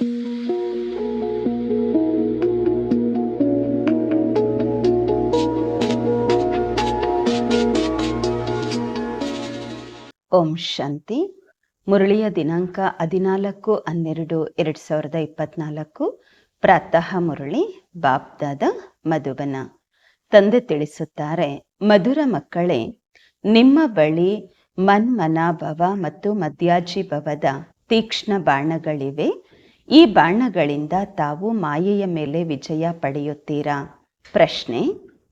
ಓಂ ಶಾಂತಿ. ಮುರಳಿಯ ದಿನಾಂಕ ಹದಿನಾಲ್ಕು ಹನ್ನೆರಡು ಎರಡು ಸಾವಿರದ ಇಪ್ಪತ್ನಾಲ್ಕು. ಪ್ರಾತಃ ಮುರಳಿ ಬಾಬ್ದಾದ ಮಧುಬನ. ತಂದೆ ತಿಳಿಸುತ್ತಾರೆ, ಮಧುರ ಮಕ್ಕಳೇ, ನಿಮ್ಮ ಬಳಿ ಮನ್ಮನಾಭವ ಮತ್ತು ಮಧ್ಯಾಜೀಭವದ ತೀಕ್ಷ್ಣ ಬಾಣಗಳಿವೆ. ಈ ಬಾಣಗಳಿಂದ ತಾವು ಮಾಯೆಯ ಮೇಲೆ ವಿಜಯ ಪಡೆಯುತ್ತೀರಾ? ಪ್ರಶ್ನೆ,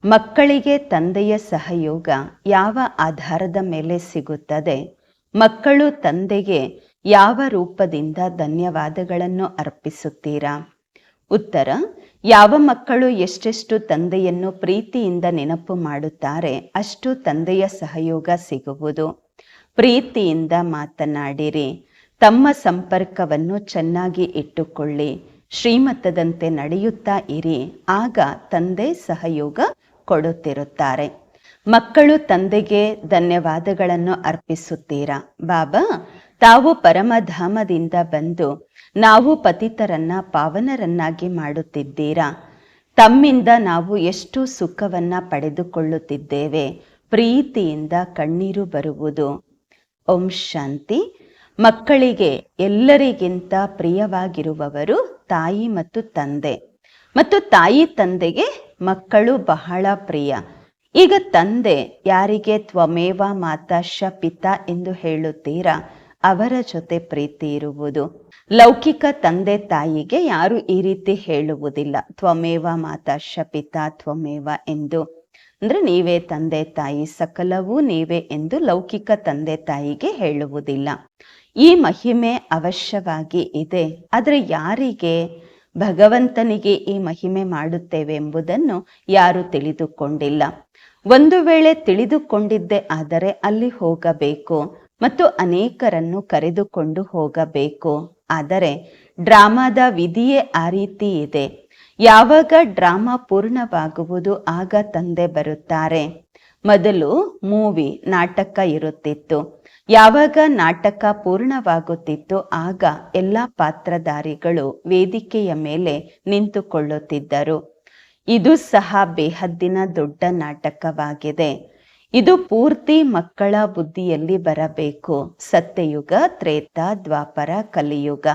ಮಕ್ಕಳಿಗೆ ತಂದೆಯ ಸಹಯೋಗ ಯಾವ ಆಧಾರದ ಮೇಲೆ ಸಿಗುತ್ತದೆ? ಮಕ್ಕಳು ತಂದೆಗೆ ಯಾವ ರೂಪದಿಂದ ಧನ್ಯವಾದಗಳನ್ನು ಅರ್ಪಿಸುತ್ತೀರಾ? ಉತ್ತರ, ಯಾವ ಮಕ್ಕಳು ಎಷ್ಟೆಷ್ಟು ತಂದೆಯನ್ನು ಪ್ರೀತಿಯಿಂದ ನೆನಪು ಮಾಡುತ್ತಾರೆ, ಅಷ್ಟು ತಂದೆಯ ಸಹಯೋಗ ಸಿಗುವುದು. ಪ್ರೀತಿಯಿಂದ ಮಾತನಾಡಿರಿ. ತಮ್ಮ ಸಂಪರ್ಕವನ್ನು ಚೆನ್ನಾಗಿ ಇಟ್ಟುಕೊಳ್ಳಿ. ಶ್ರೀಮತದಂತೆ ನಡೆಯುತ್ತಾ ಇರಿ. ಆಗ ತಂದೆ ಸಹಯೋಗ ಕೊಡುತ್ತಿರುತ್ತಾರೆ. ಮಕ್ಕಳು ತಂದೆಗೆ ಧನ್ಯವಾದಗಳನ್ನು ಅರ್ಪಿಸುತ್ತೀರಾ? ಬಾಬಾ, ತಾವು ಪರಮಧಾಮದಿಂದ ಬಂದು ನಾವು ಪತಿತರನ್ನ ಪಾವನರನ್ನಾಗಿ ಮಾಡುತ್ತಿದ್ದೀರಾ? ತಮ್ಮಿಂದ ನಾವು ಎಷ್ಟು ಸುಖವನ್ನ ಪಡೆದುಕೊಳ್ಳುತ್ತಿದ್ದೇವೆ? ಪ್ರೀತಿಯಿಂದ ಕಣ್ಣೀರು ಬರುವುದು. ಓಂ ಶಾಂತಿ. ಮಕ್ಕಳಿಗೆ ಎಲ್ಲರಿಗಿಂತ ಪ್ರಿಯವಾಗಿರುವವರು ತಾಯಿ ಮತ್ತು ತಂದೆ. ಮತ್ತು ತಾಯಿ ತಂದೆಗೆ ಮಕ್ಕಳು ಬಹಳ ಪ್ರಿಯ. ಈಗ ತಂದೆ ಯಾರಿಗೆ ತ್ವಮೇವ ಮಾತಾಶ ಪಿತ ಎಂದು ಹೇಳುತ್ತೀರಾ? ಅವರ ಜೊತೆ ಪ್ರೀತಿ ಇರುವುದು. ಲೌಕಿಕ ತಂದೆ ತಾಯಿಗೆ ಯಾರು ಈ ರೀತಿ ಹೇಳುವುದಿಲ್ಲ. ತ್ವಮೇವ ಮಾತಾಶ ಪಿತ, ತ್ವಮೇವ ಎಂದು. ಅಂದ್ರೆ ನೀವೇ ತಂದೆ ತಾಯಿ ಸಕಲವೂ ನೀವೇ ಎಂದು ಲೌಕಿಕ ತಂದೆ ತಾಯಿಗೆ ಹೇಳುವುದಿಲ್ಲ. ಈ ಮಹಿಮೆ ಅವಶ್ಯವಾಗಿ ಇದೆ. ಆದರೆ ಯಾರಿಗೆ ಭಗವಂತನಿಗೆ ಈ ಮಹಿಮೆ ಮಾಡುತ್ತೇವೆ ಎಂಬುದನ್ನು ಯಾರು ತಿಳಿದುಕೊಂಡಿಲ್ಲ. ಒಂದು ವೇಳೆ ತಿಳಿದುಕೊಂಡಿದ್ದೆ ಆದರೆ ಅಲ್ಲಿ ಹೋಗಬೇಕು ಮತ್ತು ಅನೇಕರನ್ನು ಕರೆದುಕೊಂಡು ಹೋಗಬೇಕು. ಆದರೆ ಡ್ರಾಮಾದ ವಿಧಿಯೇ ಆ ರೀತಿ ಇದೆ. ಯಾವಾಗ ಡ್ರಾಮಾ ಪೂರ್ಣವಾಗುವುದು ಆಗ ತಂದೆ ಬರುತ್ತಾರೆ. ಮೊದಲು ಮೂವಿ, ನಾಟಕ ಇರುತ್ತಿತ್ತು. ಯಾವಾಗ ನಾಟಕ ಪೂರ್ಣವಾಗುತ್ತಿತ್ತು ಆಗ ಎಲ್ಲ ಪಾತ್ರಧಾರಿಗಳು ವೇದಿಕೆಯ ಮೇಲೆ ನಿಂತುಕೊಳ್ಳುತ್ತಿದ್ದರು. ಇದು ಸಹ ಬೇಹದ್ದಿನ ದೊಡ್ಡ ನಾಟಕವಾಗಿದೆ. ಇದು ಪೂರ್ತಿ ಮಕ್ಕಳ ಬುದ್ಧಿಯಲ್ಲಿ ಬರಬೇಕು. ಸತ್ಯಯುಗ, ತ್ರೇತ, ದ್ವಾಪರ, ಕಲಿಯುಗ.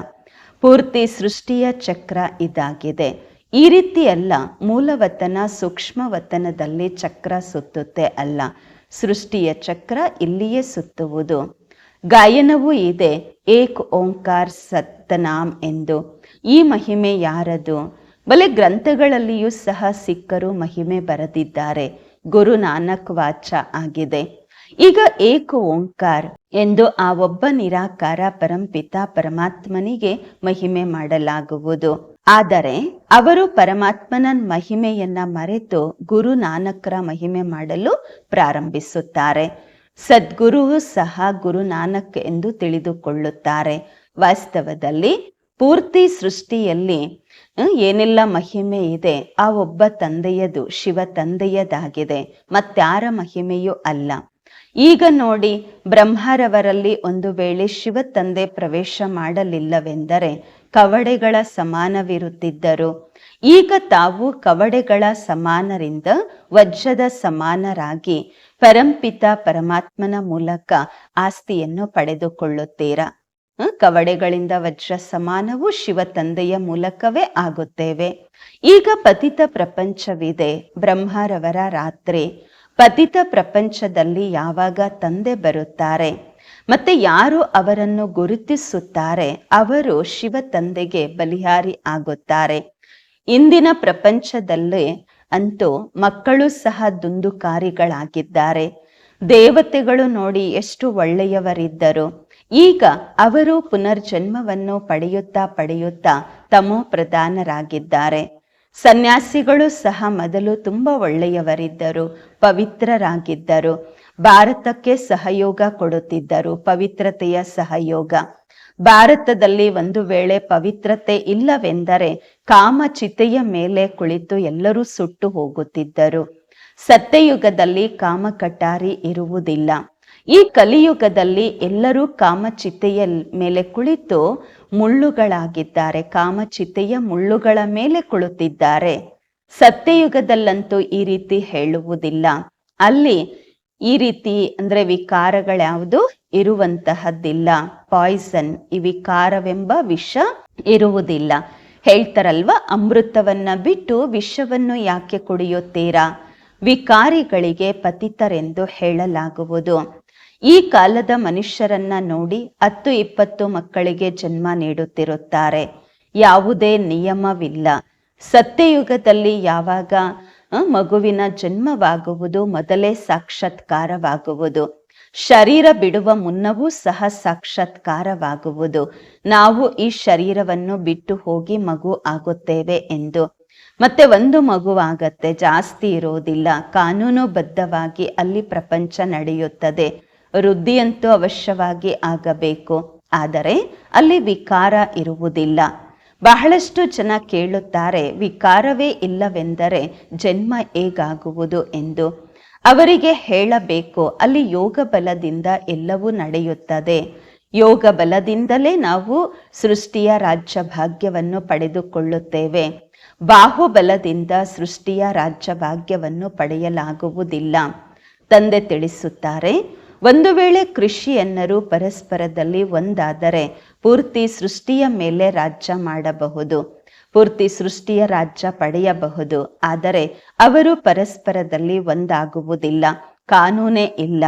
ಪೂರ್ತಿ ಸೃಷ್ಟಿಯ ಚಕ್ರ ಇದಾಗಿದೆ. ಈ ರೀತಿ ಅಲ್ಲ, ಮೂಲವತನ ಸೂಕ್ಷ್ಮವತನದಲ್ಲಿ ಚಕ್ರ ಸುತ್ತುತ್ತೆ ಅಲ್ಲ. ಸೃಷ್ಟಿಯ ಚಕ್ರ ಇಲ್ಲಿಯೇ ಸುತ್ತುವುದು. ಗಾಯನವೂ ಇದೆ, ಏಕ್ ಓಂಕಾರ್ ಸತ್ತನಾಮ್ ಎಂದು. ಈ ಮಹಿಮೆ ಯಾರದು? ಬಲೆ ಗ್ರಂಥಗಳಲ್ಲಿಯೂ ಸಹ ಸಿಕ್ಕರು ಮಹಿಮೆ ಬರೆದಿದ್ದಾರೆ. ಗುರು ನಾನಕ್ ವಾಚ ಆಗಿದೆ. ಈಗ ಏಕ ಓಂಕಾರ್ ಎಂದು ಆ ಒಬ್ಬ ನಿರಾಕಾರ ಪರಂಪಿತ ಪರಮಾತ್ಮನಿಗೆ ಮಹಿಮೆ ಮಾಡಲಾಗುವುದು. ಆದರೆ ಅವರು ಪರಮಾತ್ಮನ ಮಹಿಮೆಯನ್ನ ಮರೆತು ಗುರು ನಾನಕರ ಮಹಿಮೆ ಮಾಡಲು ಪ್ರಾರಂಭಿಸುತ್ತಾರೆ. ಸದ್ಗುರು ಸಹ ಗುರು ನಾನಕ್ ಎಂದು ತಿಳಿದುಕೊಳ್ಳುತ್ತಾರೆ. ವಾಸ್ತವದಲ್ಲಿ ಪೂರ್ತಿ ಸೃಷ್ಟಿಯಲ್ಲಿ ಏನೆಲ್ಲ ಮಹಿಮೆ ಇದೆ, ಆ ಒಬ್ಬ ತಂದೆಯದು ಶಿವ ತಂದೆಯದಾಗಿದೆ, ಮತ್ತಾರ ಮಹಿಮೆಯೂ ಅಲ್ಲ. ಈಗ ನೋಡಿ, ಬ್ರಹ್ಮರವರಲ್ಲಿ ಒಂದು ವೇಳೆ ಶಿವ ತಂದೆ ಪ್ರವೇಶ ಮಾಡಲಿಲ್ಲವೆಂದರೆ ಕವಡೆಗಳ ಸಮಾನವಿರುತ್ತಿದ್ದರು. ಈಗ ತಾವು ಕವಡೆಗಳ ಸಮಾನರಿಂದ ವಜ್ರದ ಸಮಾನರಾಗಿ ಪರಂಪಿತ ಪರಮಾತ್ಮನ ಮೂಲಕ ಆಸ್ತಿಯನ್ನು ಪಡೆದುಕೊಳ್ಳುತ್ತೀರಾ? ಕವಡೆಗಳಿಂದ ವಜ್ರ ಸಮಾನವು ಶಿವ ತಂದೆಯ ಮೂಲಕವೇ ಆಗುತ್ತೇವೆ. ಈಗ ಪತಿತ ಪ್ರಪಂಚವಿದೆ. ಬ್ರಹ್ಮರವರ ರಾತ್ರಿ. ಪತಿತ ಪ್ರಪಂಚದಲ್ಲಿ ಯಾವಾಗ ತಂದೆ ಬರುತ್ತಾರೆ? ಮತ್ತೆ ಯಾರು ಅವರನ್ನು ಗುರುತಿಸುತ್ತಾರೆ? ಅವರು ಶಿವ ತಂದೆಗೆ ಬಲಿಹಾರಿ ಆಗುತ್ತಾರೆ. ಇಂದಿನ ಪ್ರಪಂಚದಲ್ಲಿ ಅಂತೂ ಮಕ್ಕಳು ಸಹ ದುಂದುಕಾರಿಗಳಾಗಿದ್ದಾರೆ. ದೇವತೆಗಳು ನೋಡಿ ಎಷ್ಟು ಒಳ್ಳೆಯವರಿದ್ದರು. ಈಗ ಅವರು ಪುನರ್ಜನ್ಮವನ್ನು ಪಡೆಯುತ್ತಾ ಪಡೆಯುತ್ತಾ ತಮೋ ಪ್ರಧಾನರಾಗಿದ್ದಾರೆ. ಸನ್ಯಾಸಿಗಳು ಸಹ ಮೊದಲು ತುಂಬಾ ಒಳ್ಳೆಯವರಿದ್ದರು, ಪವಿತ್ರರಾಗಿದ್ದರು. ಭಾರತಕ್ಕೆ ಸಹಯೋಗ ಕೊಡುತ್ತಿದ್ದರು, ಪವಿತ್ರತೆಯ ಸಹಯೋಗ. ಭಾರತದಲ್ಲಿ ಒಂದು ವೇಳೆ ಪವಿತ್ರತೆ ಇಲ್ಲವೆಂದರೆ ಕಾಮಚಿತೆಯ ಮೇಲೆ ಕುಳಿತು ಎಲ್ಲರೂ ಸುಟ್ಟು ಹೋಗುತ್ತಿದ್ದರು. ಸತ್ಯಯುಗದಲ್ಲಿ ಕಾಮ ಕಟಾರಿ ಇರುವುದಿಲ್ಲ. ಈ ಕಲಿಯುಗದಲ್ಲಿ ಎಲ್ಲರೂ ಕಾಮಚಿತೆಯ ಮೇಲೆ ಕುಳಿತು ಮುಳ್ಳುಗಳಾಗಿದ್ದಾರೆ, ಕಾಮಚಿತೆಯ ಮುಳ್ಳುಗಳ ಮೇಲೆ ಕುಳಿತಿದ್ದಾರೆ. ಸತ್ಯಯುಗದಲ್ಲಂತೂ ಈ ರೀತಿ ಹೇಳುವುದಿಲ್ಲ. ಅಲ್ಲಿ ಈ ರೀತಿ ಅಂದ್ರೆ ವಿಕಾರಗಳ್ಯಾವುದು ಇರುವಂತಹದ್ದಿಲ್ಲ. ಪಾಯ್ಸನ್ ಈ ವಿಕಾರವೆಂಬ ವಿಷ ಇರುವುದಿಲ್ಲ. ಹೇಳ್ತಾರಲ್ವ? ಅಮೃತವನ್ನ ಬಿಟ್ಟು ವಿಷವನ್ನು ಯಾಕೆ ಕುಡಿಯುತ್ತೀರಾ? ವಿಕಾರಿಗಳಿಗೆ ಪತಿತರೆಂದು ಹೇಳಲಾಗುವುದು. ಈ ಕಾಲದ ಮನುಷ್ಯರನ್ನ ನೋಡಿ ಹತ್ತು ಇಪ್ಪತ್ತು ಮಕ್ಕಳಿಗೆ ಜನ್ಮ ನೀಡುತ್ತಿರುತ್ತಾರೆ. ಯಾವುದೇ ನಿಯಮವಿಲ್ಲ. ಸತ್ಯಯುಗದಲ್ಲಿ ಯಾವಾಗ ಮಗುವಿನ ಜನ್ಮವಾಗುವುದು ಮೊದಲೇ ಸಾಕ್ಷಾತ್ಕಾರವಾಗುವುದು. ಶರೀರ ಬಿಡುವ ಮುನ್ನವೂ ಸಹ ಸಾಕ್ಷಾತ್ಕಾರವಾಗುವುದು. ನಾವು ಈ ಶರೀರವನ್ನು ಬಿಟ್ಟು ಹೋಗಿ ಮಗು ಆಗುತ್ತೇವೆ ಎಂದು. ಮತ್ತೆ ಒಂದು ಮಗು ಆಗತ್ತೆ, ಜಾಸ್ತಿ ಇರೋದಿಲ್ಲ ಕಾನೂನುಬದ್ಧವಾಗಿ ಅಲ್ಲಿ ಪ್ರಪಂಚ ನಡೆಯುತ್ತದೆ. ವೃದ್ಧಿಯಂತೂ ಅವಶ್ಯವಾಗಿ ಆಗಬೇಕು. ಆದರೆ ಅಲ್ಲಿ ವಿಕಾರ ಇರುವುದಿಲ್ಲ. ಬಹಳಷ್ಟು ಜನ ಕೇಳುತ್ತಾರೆ, ವಿಕಾರವೇ ಇಲ್ಲವೆಂದರೆ ಜನ್ಮ ಹೇಗಾಗುವುದು ಎಂದು. ಅವರಿಗೆ ಹೇಳಬೇಕು, ಅಲ್ಲಿ ಯೋಗ ಬಲದಿಂದ ಎಲ್ಲವೂ ನಡೆಯುತ್ತದೆ. ಯೋಗ ಬಲದಿಂದಲೇ ನಾವು ಸೃಷ್ಟಿಯ ರಾಜ್ಯ ಭಾಗ್ಯವನ್ನು ಪಡೆದುಕೊಳ್ಳುತ್ತೇವೆ. ಬಾಹುಬಲದಿಂದ ಸೃಷ್ಟಿಯ ರಾಜ್ಯ ಭಾಗ್ಯವನ್ನು ಪಡೆಯಲಾಗುವುದಿಲ್ಲ. ತಂದೆ ತಿಳಿಸುತ್ತಾರೆ, ಒಂದು ವೇಳೆ ಕೃಷಿಯನ್ನರು ಪರಸ್ಪರದಲ್ಲಿ ಒಂದಾದರೆ ಪೂರ್ತಿ ಸೃಷ್ಟಿಯ ಮೇಲೆ ರಾಜ್ಯ ಮಾಡಬಹುದು, ಪೂರ್ತಿ ಸೃಷ್ಟಿಯ ರಾಜ್ಯ ಪಡೆಯಬಹುದು. ಆದರೆ ಅವರು ಪರಸ್ಪರದಲ್ಲಿ ಒಂದಾಗುವುದಿಲ್ಲ, ಕಾನೂನೇ ಇಲ್ಲ.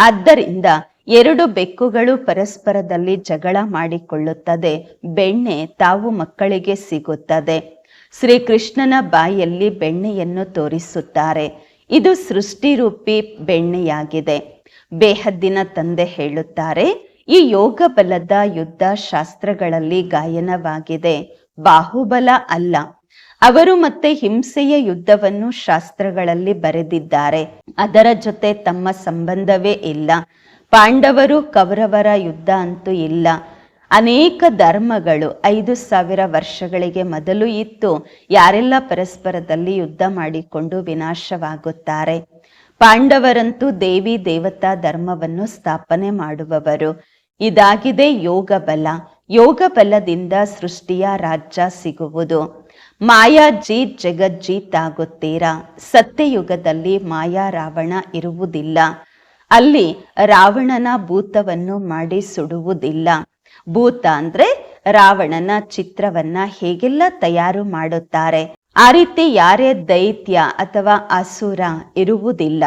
ಆದ್ದರಿಂದ ಎರಡು ಬೆಕ್ಕುಗಳು ಪರಸ್ಪರದಲ್ಲಿ ಜಗಳ ಮಾಡಿಕೊಳ್ಳುತ್ತದೆ, ಬೆಣ್ಣೆ ತಾವು ಮಕ್ಕಳಿಗೆ ಸಿಗುತ್ತದೆ. ಶ್ರೀಕೃಷ್ಣನ ಬಾಯಲ್ಲಿ ಬೆಣ್ಣೆಯನ್ನು ತೋರಿಸುತ್ತಾರೆ. ಇದು ಸೃಷ್ಟಿರೂಪಿ ಬೆಣ್ಣೆಯಾಗಿದೆ. ಬೇಹದ್ದಿನ ತಂದೆ ಹೇಳುತ್ತಾರೆ ಈ ಯೋಗ ಬಲದ ಯುದ್ಧ ಶಾಸ್ತ್ರಗಳಲ್ಲಿ ಗಾಯನವಾಗಿದೆ. ಬಾಹುಬಲ ಅಲ್ಲ. ಅವರು ಮತ್ತೆ ಹಿಂಸೆಯ ಯುದ್ಧವನ್ನು ಶಾಸ್ತ್ರಗಳಲ್ಲಿ ಬರೆದಿದ್ದಾರೆ. ಅದರ ಜೊತೆ ತಮ್ಮ ಸಂಬಂಧವೇ ಇಲ್ಲ. ಪಾಂಡವರು ಕೌರವರ ಯುದ್ಧ ಅಂತೂ ಇಲ್ಲ. ಅನೇಕ ಧರ್ಮಗಳು ಐದು ಸಾವಿರ ವರ್ಷಗಳಿಗೆ ಮೊದಲು ಇತ್ತು. ಯಾರೆಲ್ಲ ಪರಸ್ಪರದಲ್ಲಿ ಯುದ್ಧ ಮಾಡಿಕೊಂಡು ವಿನಾಶವಾಗುತ್ತಾರೆ? ಪಾಂಡವರಂತೂ ದೇವಿ ದೇವತಾ ಧರ್ಮವನ್ನು ಸ್ಥಾಪನೆ ಮಾಡುವವರು. ಇದಾಗಿದೆ ಯೋಗ ಬಲ ಯೋಗ ಬಲದಿಂದ ಸೃಷ್ಟಿಯ ರಾಜ್ಯ ಸಿಗುವುದು. ಮಾಯಾ ಜೀತ್ ಜಗಜ್ಜೀತ್ ಆಗುತ್ತೀರಾ ಸತ್ಯಯುಗದಲ್ಲಿ ಮಾಯಾ ರಾವಣ ಇರುವುದಿಲ್ಲ. ಅಲ್ಲಿ ರಾವಣನ ಭೂತವನ್ನು ಮಾಡಿ ಸುಡುವುದಿಲ್ಲ. ಭೂತ ಅಂದ್ರೆ ರಾವಣನ ಚಿತ್ರವನ್ನ ಹೇಗೆಲ್ಲ ತಯಾರು ಮಾಡುತ್ತಾರೆ? ಆ ರೀತಿ ಯಾರೇ ದೈತ್ಯ ಅಥವಾ ಅಸುರ ಇರುವುದಿಲ್ಲ.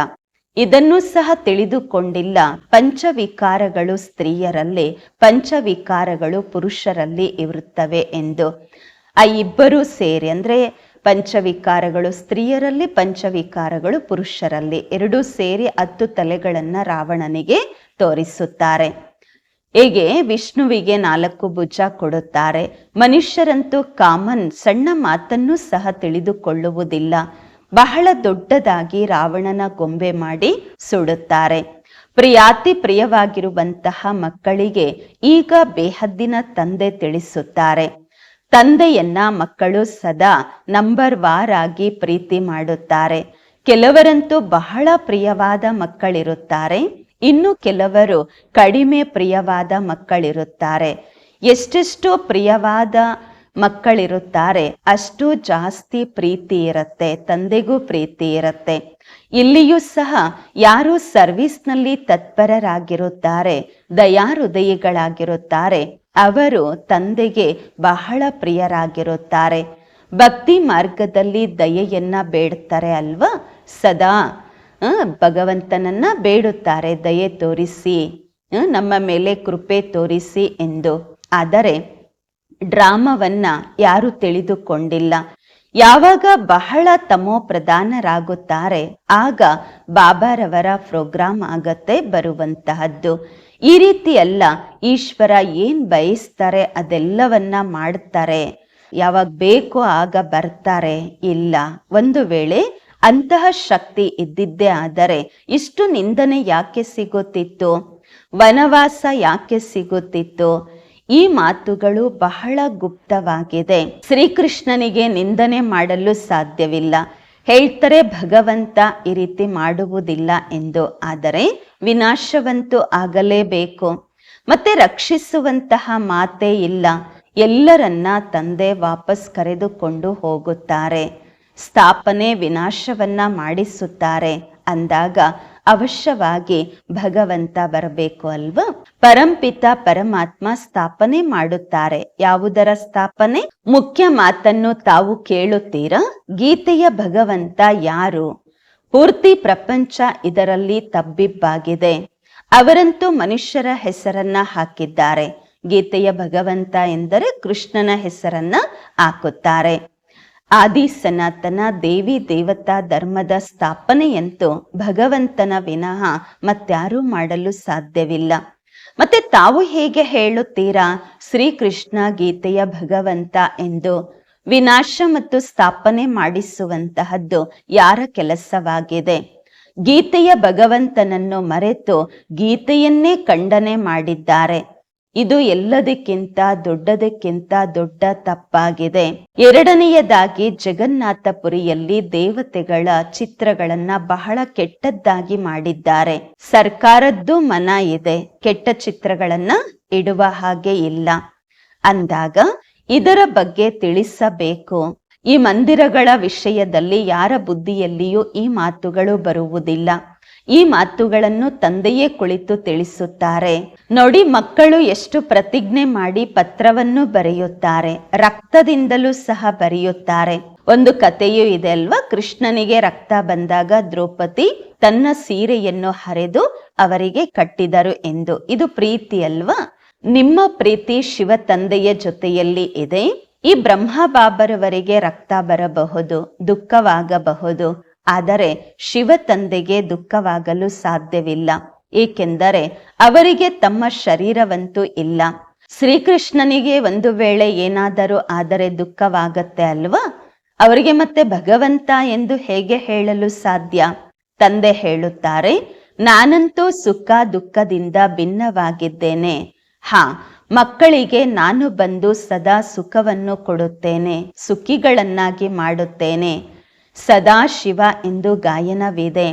ಇದನ್ನು ಸಹ ತಿಳಿದುಕೊಂಡಿಲ್ಲ. ಪಂಚವಿಕಾರಗಳು ಸ್ತ್ರೀಯರಲ್ಲಿ, ಪಂಚವಿಕಾರಗಳು ಪುರುಷರಲ್ಲಿ ಇರುತ್ತವೆ ಎಂದು. ಆ ಇಬ್ಬರೂ ಸೇರಿ ಅಂದರೆ ಪಂಚವಿಕಾರಗಳು ಸ್ತ್ರೀಯರಲ್ಲಿ, ಪಂಚವಿಕಾರಗಳು ಪುರುಷರಲ್ಲಿ. ಎರಡೂ ಸೇರಿ ಹತ್ತು ತಲೆಗಳನ್ನು ರಾವಣನಿಗೆ ತೋರಿಸುತ್ತಾರೆ. ಹೇಗೆ ವಿಷ್ಣುವಿಗೆ ನಾಲ್ಕು ಭುಜ ಕೊಡುತ್ತಾರೆ. ಮನುಷ್ಯರಂತೂ ಕಾಮನ್, ಸಣ್ಣ ಮಾತನ್ನು ಸಹ ತಿಳಿದುಕೊಳ್ಳುವುದಿಲ್ಲ. ಬಹಳ ದೊಡ್ಡದಾಗಿ ರಾವಣನ ಗೊಂಬೆ ಮಾಡಿ ಸುಡುತ್ತಾರೆ. ಪ್ರಿಯಾತಿ ಪ್ರಿಯವಾಗಿರುವಂತಹ ಮಕ್ಕಳಿಗೆ ಈಗ ಬೇಹದ್ದಿನ ತಂದೆ ತಿಳಿಸುತ್ತಾರೆ. ತಂದೆಯನ್ನ ಮಕ್ಕಳು ಸದಾ ನಂಬರ್ ವಾರ್ ಆಗಿ ಪ್ರೀತಿ ಮಾಡುತ್ತಾರೆ. ಕೆಲವರಂತೂ ಬಹಳ ಪ್ರಿಯವಾದ ಮಕ್ಕಳಿರುತ್ತಾರೆ. ಇನ್ನು ಕೆಲವರು ಕಡಿಮೆ ಪ್ರಿಯವಾದ ಮಕ್ಕಳಿರುತ್ತಾರೆ. ಎಷ್ಟೆಷ್ಟು ಪ್ರಿಯವಾದ ಮಕ್ಕಳಿರುತ್ತಾರೆ. ಅಷ್ಟು ಜಾಸ್ತಿ ಪ್ರೀತಿ ಇರುತ್ತೆ, ತಂದೆಗೂ ಪ್ರೀತಿ ಇರುತ್ತೆ. ಇಲ್ಲಿಯೂ ಸಹ ಯಾರು ಸರ್ವಿಸ್ನಲ್ಲಿ ತತ್ಪರರಾಗಿರುತ್ತಾರೆ, ದಯಾಹೃದಯಿಗಳಾಗಿರುತ್ತಾರೆ. ಅವರು ತಂದೆಗೆ ಬಹಳ ಪ್ರಿಯರಾಗಿರುತ್ತಾರೆ. ಭಕ್ತಿ ಮಾರ್ಗದಲ್ಲಿ ದಯೆಯನ್ನ ಬೇಡ್ತಾರೆ ಅಲ್ವಾ? ಸದಾ ಭಗವಂತನನ್ನ ಬೇಡುತ್ತಾರೆ. ದಯೆ ತೋರಿಸಿ ನಮ್ಮ ಮೇಲೆ ಕೃಪೆ ತೋರಿಸಿ ಎಂದು. ಆದರೆ ಡ್ರಾಮವನ್ನ ಯಾರು ತಿಳಿದುಕೊಂಡಿಲ್ಲ. ಯಾವಾಗ ಬಹಳ ತಮೋ ಪ್ರಧಾನರಾಗುತ್ತಾರೆ ಆಗ ಬಾಬಾರವರ ಪ್ರೋಗ್ರಾಮ್ ಆಗತ್ತೆ ಬರುವಂತಹದ್ದು. ಈ ರೀತಿ ಅಲ್ಲ ಈಶ್ವರ ಏನ್ ಬಯಸ್ತಾರೆ ಅದೆಲ್ಲವನ್ನ ಮಾಡ್ತಾರೆ. ಯಾವಾಗ ಬೇಕೋ ಆಗ ಬರ್ತಾರೆ, ಇಲ್ಲ. ಒಂದು ವೇಳೆ ಅಂತಹ ಶಕ್ತಿ ಇದ್ದಿದ್ದೇ ಆದರೆ ಇಷ್ಟು ನಿಂದನೆ ಯಾಕೆ ಸಿಗುತ್ತಿತ್ತು? ವನವಾಸ ಯಾಕೆ ಸಿಗುತ್ತಿತ್ತು? ಈ ಮಾತುಗಳು ಬಹಳ ಗುಪ್ತವಾಗಿದೆ. ಶ್ರೀಕೃಷ್ಣನಿಗೆ ನಿಂದನೆ ಮಾಡಲು ಸಾಧ್ಯವಿಲ್ಲ. ಹೇಳ್ತಾರೆ, ಭಗವಂತ ಈ ರೀತಿ ಮಾಡುವುದಿಲ್ಲ ಎಂದು. ಆದರೆ ವಿನಾಶವಂತೂ ಆಗಲೇಬೇಕು. ಮತ್ತೆ ರಕ್ಷಿಸುವಂತಹ ಮಾತೇ ಇಲ್ಲ. ಎಲ್ಲರನ್ನ ತಂದೆ ವಾಪಸ್ ಕರೆದುಕೊಂಡು ಹೋಗುತ್ತಾರೆ. ಸ್ಥಾಪನೆ ವಿನಾಶವನ್ನ ಮಾಡಿಸುತ್ತಾರೆ. ಅಂದಾಗ ಅವಶ್ಯವಾಗಿ ಭಗವಂತ ಬರಬೇಕು ಅಲ್ವಾ? ಪರಂಪಿತ ಪರಮಾತ್ಮ ಸ್ಥಾಪನೆ ಮಾಡುತ್ತಾರೆ. ಯಾವುದರ ಸ್ಥಾಪನೆ? ಮುಖ್ಯ ಮಾತನ್ನು ತಾವು ಕೇಳುತ್ತೀರಾ? ಗೀತೆಯ ಭಗವಂತ ಯಾರು? ಪೂರ್ತಿ ಪ್ರಪಂಚ ಇದರಲ್ಲಿ ತಬ್ಬಿಬ್ಬಾಗಿದೆ. ಅವರಂತೂ ಮನುಷ್ಯರ ಹೆಸರನ್ನ ಹಾಕಿದ್ದಾರೆ. ಗೀತೆಯ ಭಗವಂತ ಎಂದರೆ ಕೃಷ್ಣನ ಹೆಸರನ್ನ ಹಾಕುತ್ತಾರೆ. ಆದಿ ಸನಾತನ ದೇವಿ ದೇವತಾ ಧರ್ಮದ ಸ್ಥಾಪನೆಯಂತೂ ಭಗವಂತನ ವಿನಃ ಮತ್ಯಾರೂ ಮಾಡಲು ಸಾಧ್ಯವಿಲ್ಲ. ಮತ್ತೆ ತಾವು ಹೇಗೆ ಹೇಳುತ್ತೀರಾ? ಶ್ರೀಕೃಷ್ಣ ಗೀತೆಯ ಭಗವಂತ ಎಂದು. ವಿನಾಶ ಮತ್ತು ಸ್ಥಾಪನೆ ಮಾಡಿಸುವಂತಹದ್ದು ಯಾರ ಕೆಲಸವಾಗಿದೆ? ಗೀತೆಯ ಭಗವಂತನನ್ನು ಮರೆತು ಗೀತೆಯನ್ನೇ ಖಂಡನೆ ಮಾಡಿದ್ದಾರೆ. ಇದು ಎಲ್ಲದಕ್ಕಿಂತ ದೊಡ್ಡದಕ್ಕಿಂತ ದೊಡ್ಡ ತಪ್ಪಾಗಿದೆ. ಎರಡನೆಯದಾಗಿ ಜಗನ್ನಾಥಪುರಿಯಲ್ಲಿ ದೇವತೆಗಳ ಚಿತ್ರಗಳನ್ನ ಬಹಳ ಕೆಟ್ಟದ್ದಾಗಿ ಮಾಡಿದ್ದಾರೆ. ಸರ್ಕಾರದ್ದು ಮನ ಇದೆ, ಕೆಟ್ಟ ಚಿತ್ರಗಳನ್ನ ಇಡುವ ಹಾಗೆ ಇಲ್ಲ. ಅಂದಾಗ ಇದರ ಬಗ್ಗೆ ತಿಳಿಸಬೇಕು. ಈ ಮಂದಿರಗಳ ವಿಷಯದಲ್ಲಿ ಯಾರ ಬುದ್ಧಿಯಲ್ಲಿಯೂ ಈ ಮಾತುಗಳು ಬರುವುದಿಲ್ಲ. ಈ ಮಾತುಗಳನ್ನು ತಂದೆಯೇ ಕುಳಿತು ತಿಳಿಸುತ್ತಾರೆ. ನೋಡಿ ಮಕ್ಕಳು ಎಷ್ಟು ಪ್ರತಿಜ್ಞೆ ಮಾಡಿ ಪತ್ರವನ್ನು ಬರೆಯುತ್ತಾರೆ. ರಕ್ತದಿಂದಲೂ ಸಹ ಬರೆಯುತ್ತಾರೆ. ಒಂದು ಕಥೆಯೂ ಇದೆ ಅಲ್ವಾ? ಕೃಷ್ಣನಿಗೆ ರಕ್ತ ಬಂದಾಗ ದ್ರೌಪದಿ ತನ್ನ ಸೀರೆಯನ್ನು ಹರಿದು ಅವರಿಗೆ ಕಟ್ಟಿದರು ಎಂದು. ಇದು ಪ್ರೀತಿ ಅಲ್ವಾ? ನಿಮ್ಮ ಪ್ರೀತಿ ಶಿವ ತಂದೆಯ ಜೊತೆಯಲ್ಲಿ ಇದೆ. ಈ ಬ್ರಹ್ಮ ಬಾಬರವರಿಗೆ ರಕ್ತ ಬರಬಹುದು, ದುಃಖವಾಗಬಹುದು. ಆದರೆ ಶಿವ ತಂದೆಗೆ ದುಃಖವಾಗಲು ಸಾಧ್ಯವಿಲ್ಲ. ಏಕೆಂದರೆ ಅವರಿಗೆ ತಮ್ಮ ಶರೀರವಂತೂ ಇಲ್ಲ. ಶ್ರೀಕೃಷ್ಣನಿಗೆ ಒಂದು ವೇಳೆ ಏನಾದರೂ ಆದರೆ ದುಃಖವಾಗತ್ತೆ ಅಲ್ವಾ? ಅವರಿಗೆ ಮತ್ತೆ ಭಗವಂತ ಎಂದು ಹೇಗೆ ಹೇಳಲು ಸಾಧ್ಯ? ತಂದೆ ಹೇಳುತ್ತಾರೆ, ನಾನಂತೂ ಸುಖ ದುಃಖದಿಂದ ಭಿನ್ನವಾಗಿದ್ದೇನೆ. ಹಾ, ಮಕ್ಕಳಿಗೆ ನಾನು ಬಂದು ಸದಾ ಸುಖವನ್ನು ಕೊಡುತ್ತೇನೆ, ಸುಖಿಗಳನ್ನಾಗಿ ಮಾಡುತ್ತೇನೆ. ಸದಾ ಶಿವ ಎಂದು ಗಾಯನವಿದೆ.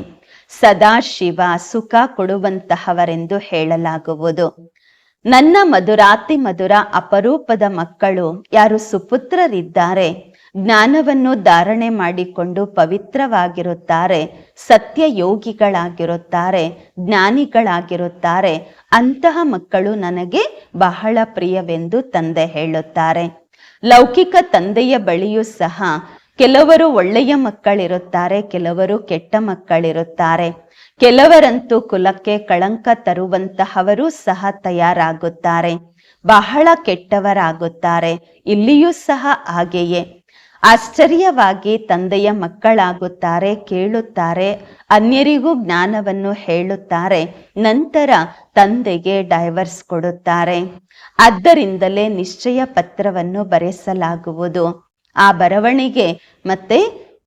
ಸದಾ ಶಿವ ಸುಖ ಕೊಡುವಂತಹವರೆಂದು ಹೇಳಲಾಗುವುದು. ನನ್ನ ಮಧುರಾತಿ ಮಧುರ ಅಪರೂಪದ ಮಕ್ಕಳು ಯಾರು ಸುಪುತ್ರರಿದ್ದಾರೆ? ಜ್ಞಾನವನ್ನು ಧಾರಣೆ ಮಾಡಿಕೊಂಡು ಪವಿತ್ರವಾಗಿರುತ್ತಾರೆ ಸತ್ಯ ಯೋಗಿಗಳಾಗಿರುತ್ತಾರೆ ಜ್ಞಾನಿಗಳಾಗಿರುತ್ತಾರೆ. ಅಂತಹ ಮಕ್ಕಳು ನನಗೆ ಬಹಳ ಪ್ರಿಯವೆಂದು ತಂದೆ ಹೇಳುತ್ತಾರೆ. ಲೌಕಿಕ ತಂದೆಯ ಬಳಿಯೂ ಸಹ ಕೆಲವರು ಒಳ್ಳೆಯ ಮಕ್ಕಳಿರುತ್ತಾರೆ, ಕೆಲವರು ಕೆಟ್ಟ ಮಕ್ಕಳಿರುತ್ತಾರೆ. ಕೆಲವರಂತೂ ಕುಲಕ್ಕೆ ಕಳಂಕ ತರುವಂತಹವರು ಸಹ ತಯಾರಾಗುತ್ತಾರೆ. ಬಹಳ ಕೆಟ್ಟವರಾಗುತ್ತಾರೆ, ಇಲ್ಲಿಯೂ ಸಹ ಹಾಗೆಯೇ. ಆಶ್ಚರ್ಯವಾಗಿ ತಂದೆಯ ಮಕ್ಕಳಾಗುತ್ತಾರೆ, ಕೇಳುತ್ತಾರೆ, ಅನ್ಯರಿಗೂ ಜ್ಞಾನವನ್ನು ಹೇಳುತ್ತಾರೆ, ನಂತರ ತಂದೆಗೆ ಡೈವರ್ಸ್ ಕೊಡುತ್ತಾರೆ. ಆದ್ದರಿಂದಲೇ ನಿಶ್ಚಯ ಪತ್ರವನ್ನು ಬರೆಸಲಾಗುವುದು. ಆ ಬರವಣಿಗೆ ಮತ್ತೆ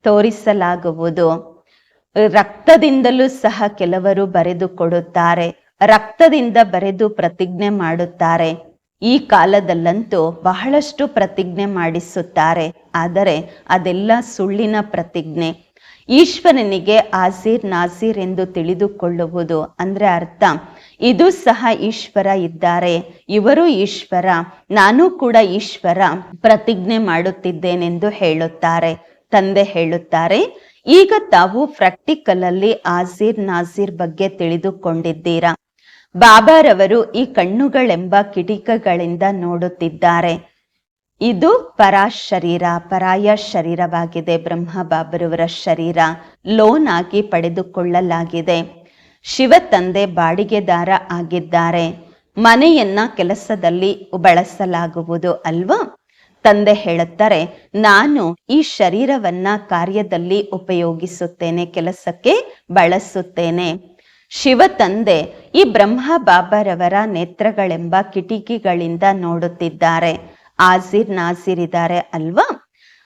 ತೋರಿಸಲಾಗುವುದು. ರಕ್ತದಿಂದಲೂ ಸಹ ಕೆಲವರು ಬರೆದು ಕೊಡುತ್ತಾರೆ. ರಕ್ತದಿಂದ ಬರೆದು ಪ್ರತಿಜ್ಞೆ ಮಾಡುತ್ತಾರೆ. ಈ ಕಾಲದಲ್ಲಂತೂ ಬಹಳಷ್ಟು ಪ್ರತಿಜ್ಞೆ ಮಾಡಿಸುತ್ತಾರೆ. ಆದರೆ ಅದೆಲ್ಲ ಸುಳ್ಳಿನ ಪ್ರತಿಜ್ಞೆ. ಈಶ್ವರನಿಗೆ ಆಸೀರ್ ನಾಸೀರ್ ಎಂದು ತಿಳಿದುಕೊಳ್ಳುವುದು ಅಂದ್ರೆ ಅರ್ಥ. ಇದು ಸಹ ಈಶ್ವರ ಇದ್ದಾರೆ. ಇವರು ಈಶ್ವರ, ನಾನು ಕೂಡ ಈಶ್ವರ ಪ್ರತಿಜ್ಞೆ ಮಾಡುತ್ತಿದ್ದೇನೆಂದು ಹೇಳುತ್ತಾರೆ. ತಂದೆ ಹೇಳುತ್ತಾರೆ, ಈಗ ತಾವು ಪ್ರಾಕ್ಟಿಕಲ್ ಅಲ್ಲಿ ಆಜೀರ್ ನಾಜೀರ್ ಬಗ್ಗೆ ತಿಳಿದುಕೊಂಡಿದ್ದೀರಾ? ಬಾಬಾರವರು ಈ ಕಣ್ಣುಗಳೆಂಬ ಕಿಟಿಕಗಳಿಂದ ನೋಡುತ್ತಿದ್ದಾರೆ. ಇದು ಪರಾ ಶರೀರ, ಪರಾಯ ಶರೀರವಾಗಿದೆ, ಬ್ರಹ್ಮ ಬಾಬರವರ ಶರೀರ ಲೋನ್ ಆಗಿ ಪಡೆದುಕೊಳ್ಳಲಾಗಿದೆ. ಶಿವ ತಂದೆ ಬಾಡಿಗೆದಾರ ಆಗಿದ್ದಾರೆ. ಮನೆಯನ್ನ ಕೆಲಸದಲ್ಲಿ ಬಳಸಲಾಗುವುದು ಅಲ್ವಾ? ತಂದೆ ಹೇಳುತ್ತಾರೆ, ನಾನು ಈ ಶರೀರವನ್ನ ಕಾರ್ಯದಲ್ಲಿ ಉಪಯೋಗಿಸುತ್ತೇನೆ, ಕೆಲಸಕ್ಕೆ ಬಳಸುತ್ತೇನೆ. ಶಿವ ತಂದೆ ಈ ಬ್ರಹ್ಮ ಬಾಬರವರ ನೇತ್ರಗಳೆಂಬ ಕಿಟಕಿಗಳಿಂದ ನೋಡುತ್ತಿದ್ದಾರೆ. ಆಜಿರ್ ನಾಜಿರ್ ಇದ್ದಾರೆ ಅಲ್ವಾ?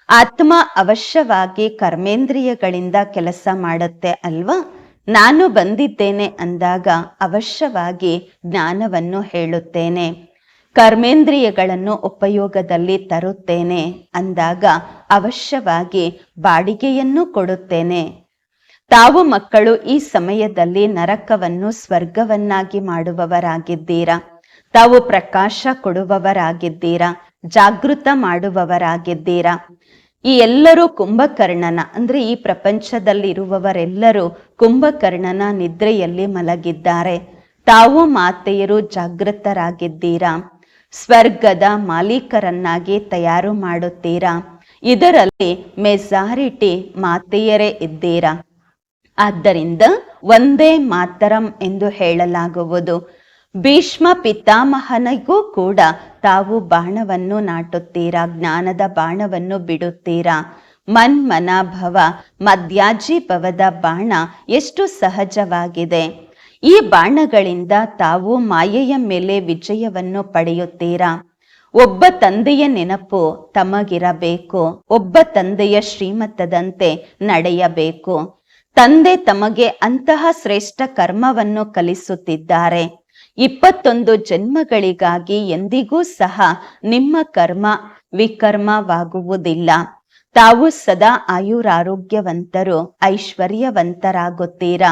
ಆತ್ಮ ಅವಶ್ಯವಾಗಿ ಕರ್ಮೇಂದ್ರಿಯಗಳಿಂದ ಕೆಲಸ ಮಾಡುತ್ತೆ ಅಲ್ವಾ? ನಾನು ಬಂದಿದ್ದೇನೆ ಅಂದಾಗ ಅವಶ್ಯವಾಗಿ ಜ್ಞಾನವನ್ನು ಹೇಳುತ್ತೇನೆ. ಕರ್ಮೇಂದ್ರಿಯಗಳನ್ನು ಉಪಯೋಗದಲ್ಲಿ ತರುತ್ತೇನೆ ಅಂದಾಗ ಅವಶ್ಯವಾಗಿ ಬಾಡಿಗೆಯನ್ನು ಕೊಡುತ್ತೇನೆ. ತಾವು ಮಕ್ಕಳು ಈ ಸಮಯದಲ್ಲಿ ನರಕವನ್ನು ಸ್ವರ್ಗವನ್ನಾಗಿ ಮಾಡುವವರಾಗಿದ್ದೀರಾ? ತಾವು ಪ್ರಕಾಶ ಕೊಡುವವರಾಗಿದ್ದೀರಾ? ಜಾಗೃತ ಮಾಡುವವರಾಗಿದ್ದೀರಾ? ಈ ಎಲ್ಲರೂ ಕುಂಭಕರ್ಣನ, ಅಂದ್ರೆ ಈ ಪ್ರಪಂಚದಲ್ಲಿರುವವರೆಲ್ಲರೂ ಕುಂಭಕರ್ಣನ ನಿದ್ರೆಯಲ್ಲಿ ಮಲಗಿದ್ದಾರೆ. ತಾವು ಮಾತೆಯರು ಜಾಗೃತರಾಗಿದ್ದೀರಾ? ಸ್ವರ್ಗದ ಮಾಲೀಕರನ್ನಾಗಿ ತಯಾರು ಮಾಡುತ್ತೀರಾ? ಇದರಲ್ಲಿ ಮೆಜಾರಿಟಿ ಮಾತೆಯರೇ ಇದ್ದೀರಾ? ಆದ್ದರಿಂದ ಒಂದೇ ಮಾತರಂ ಎಂದು ಹೇಳಲಾಗುವುದು. ಭೀಷ್ಮ ಪಿತಾಮಹನಿಗೂ ಕೂಡ ತಾವು ಬಾಣವನ್ನು ನಾಟುತ್ತೀರಾ, ಜ್ಞಾನದ ಬಾಣವನ್ನು ಬಿಡುತ್ತೀರಾ? ಮನ್ ಭವ ಮಧ್ಯಾಜಿ ಭವದ ಬಾಣ ಎಷ್ಟು ಸಹಜವಾಗಿದೆ? ಈ ಬಾಣಗಳಿಂದ ತಾವು ಮಾಯೆಯ ಮೇಲೆ ವಿಜಯವನ್ನು ಪಡೆಯುತ್ತೀರಾ? ಒಬ್ಬ ತಂದೆಯ ನೆನಪು ತಮಗಿರಬೇಕು, ಒಬ್ಬ ತಂದೆಯ ಶ್ರೀಮತದಂತೆ ನಡೆಯಬೇಕು. ತಂದೆ ತಮಗೆ ಅಂತಹ ಶ್ರೇಷ್ಠ ಕರ್ಮವನ್ನು ಕಲಿಸುತ್ತಿದ್ದಾರೆ. ಇಪ್ಪತ್ತೊಂದು ಜನ್ಮಗಳಿಗಾಗಿ ಎಂದಿಗೂ ಸಹ ನಿಮ್ಮ ಕರ್ಮ ವಿಕರ್ಮವಾಗುವುದಿಲ್ಲ. ತಾವು ಸದಾ ಆಯುರಾರೋಗ್ಯವಂತರು, ಐಶ್ವರ್ಯವಂತರಾಗುತ್ತೀರಾ?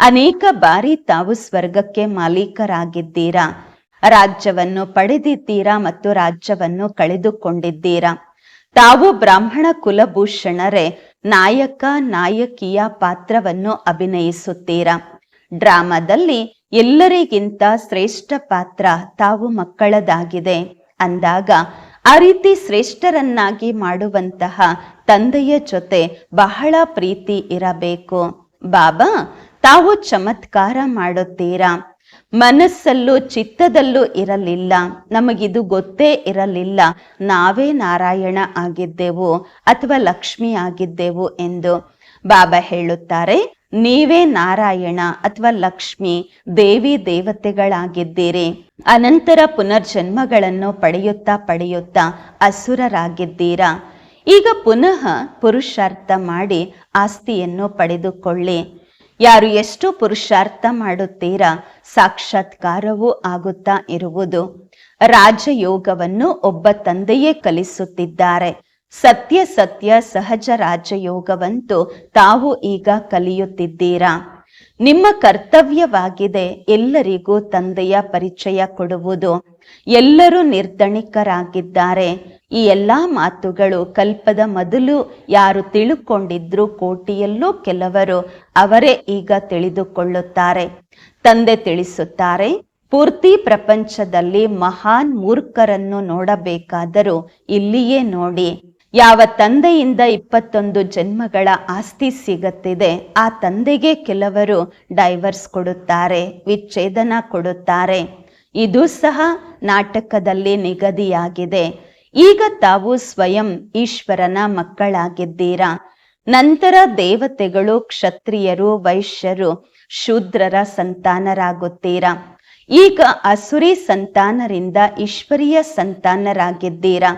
ಅನೇಕ ಬಾರಿ ತಾವು ಸ್ವರ್ಗಕ್ಕೆ ಮಾಲೀಕರಾಗಿದ್ದೀರಾ? ರಾಜ್ಯವನ್ನು ಪಡೆದಿದ್ದೀರಾ ಮತ್ತು ರಾಜ್ಯವನ್ನು ಕಳೆದುಕೊಂಡಿದ್ದೀರಾ? ತಾವು ಬ್ರಾಹ್ಮಣ ಕುಲಭೂಷಣರೇ, ನಾಯಕ ನಾಯಕಿಯ ಪಾತ್ರವನ್ನು ಅಭಿನಯಿಸುತ್ತೀರಾ? ಡ್ರಾಮಾದಲ್ಲಿ ಎಲ್ಲರಿಗಿಂತ ಶ್ರೇಷ್ಠ ಪಾತ್ರ ತಾವು ಮಕ್ಕಳದಾಗಿದೆ. ಅಂದಾಗ ಆ ರೀತಿ ಶ್ರೇಷ್ಠರನ್ನಾಗಿ ಮಾಡುವಂತಹ ತಂದೆಯ ಜೊತೆ ಬಹಳ ಪ್ರೀತಿ ಇರಬೇಕು. ಬಾಬಾ, ತಾವು ಚಮತ್ಕಾರ ಮಾಡುತ್ತೀರಾ? ಮನಸ್ಸಲ್ಲೂ ಚಿತ್ತದಲ್ಲೂ ಇರಲಿಲ್ಲ. ನಮಗಿದು ಗೊತ್ತೇ ಇರಲಿಲ್ಲ. ನಾವೇ ನಾರಾಯಣ ಆಗಿದ್ದೆವು ಅಥವಾ ಲಕ್ಷ್ಮಿ ಆಗಿದ್ದೆವು ಎಂದು ಬಾಬಾ ಹೇಳುತ್ತಾರೆ. ನೀವೇ ನಾರಾಯಣ ಅಥವಾ ಲಕ್ಷ್ಮಿ, ದೇವಿ ದೇವತೆಗಳಾಗಿದ್ದೀರಿ. ಅನಂತರ ಪುನರ್ಜನ್ಮಗಳನ್ನು ಪಡೆಯುತ್ತಾ ಪಡೆಯುತ್ತಾ ಅಸುರರಾಗಿದ್ದೀರಾ. ಈಗ ಪುನಃ ಪುರುಷಾರ್ಥ ಮಾಡಿ ಆಸ್ತಿಯನ್ನು ಪಡೆದುಕೊಳ್ಳಿ. ಯಾರು ಎಷ್ಟು ಪುರುಷಾರ್ಥ ಮಾಡುತ್ತೀರಾ, ಸಾಕ್ಷಾತ್ಕಾರವೂ ಆಗುತ್ತಾ ಇರುವುದು. ರಾಜಯೋಗವನ್ನು ಒಬ್ಬ ತಂದೆಯೇ ಕಲಿಸುತ್ತಿದ್ದಾರೆ. ಸತ್ಯ ಸತ್ಯ ಸಹಜ ರಾಜಯೋಗವಂತೂ ತಾವು ಈಗ ಕಲಿಯುತ್ತಿದ್ದೀರಾ? ನಿಮ್ಮ ಕರ್ತವ್ಯವಾಗಿದೆ ಎಲ್ಲರಿಗೂ ತಂದೆಯ ಪರಿಚಯ ಕೊಡುವುದು. ಎಲ್ಲರೂ ನಿರ್ಧಣಿಕರಾಗಿದ್ದಾರೆ ಈ ಎಲ್ಲಾ ಮಾತುಗಳು ಕಲ್ಪದ ಮೊದಲು ಯಾರು ತಿಳುಕೊಂಡಿದ್ರು ಕೋಟಿಯಲ್ಲೂ ಕೆಲವರು ಅವರೇ ಈಗ ತಿಳಿದುಕೊಳ್ಳುತ್ತಾರೆ. ತಂದೆ ತಿಳಿಸುತ್ತಾರೆ, ಪೂರ್ತಿ ಪ್ರಪಂಚದಲ್ಲಿ ಮಹಾನ್ ಮೂರ್ಖರನ್ನು ನೋಡಬೇಕಾದರೂ ಇಲ್ಲಿಯೇ ನೋಡಿ. ಯಾವ ತಂದೆಯಿಂದ ಇಪ್ಪತ್ತೊಂದು ಜನ್ಮಗಳ ಆಸ್ತಿ ಸಿಗತ್ತಿದೆ, ಆ ತಂದೆಗೆ ಕೆಲವರು ಡೈವರ್ಸ್ ಕೊಡುತ್ತಾರೆ, ವಿಚ್ಛೇದನ ಕೊಡುತ್ತಾರೆ. ಇದು ಸಹ ನಾಟಕದಲ್ಲಿ ನಿಗದಿಯಾಗಿದೆ. ಈಗ ತಾವು ಸ್ವಯಂ ಈಶ್ವರನ ಮಕ್ಕಳಾಗಿದ್ದೀರಾ? ನಂತರ ದೇವತೆಗಳು, ಕ್ಷತ್ರಿಯರು, ವೈಶ್ಯರು, ಶೂದ್ರರ ಸಂತಾನರಾಗುತ್ತೀರಾ? ಈಗ ಅಸುರಿ ಸಂತಾನರಿಂದ ಈಶ್ವರೀಯ ಸಂತಾನರಾಗಿದ್ದೀರಾ?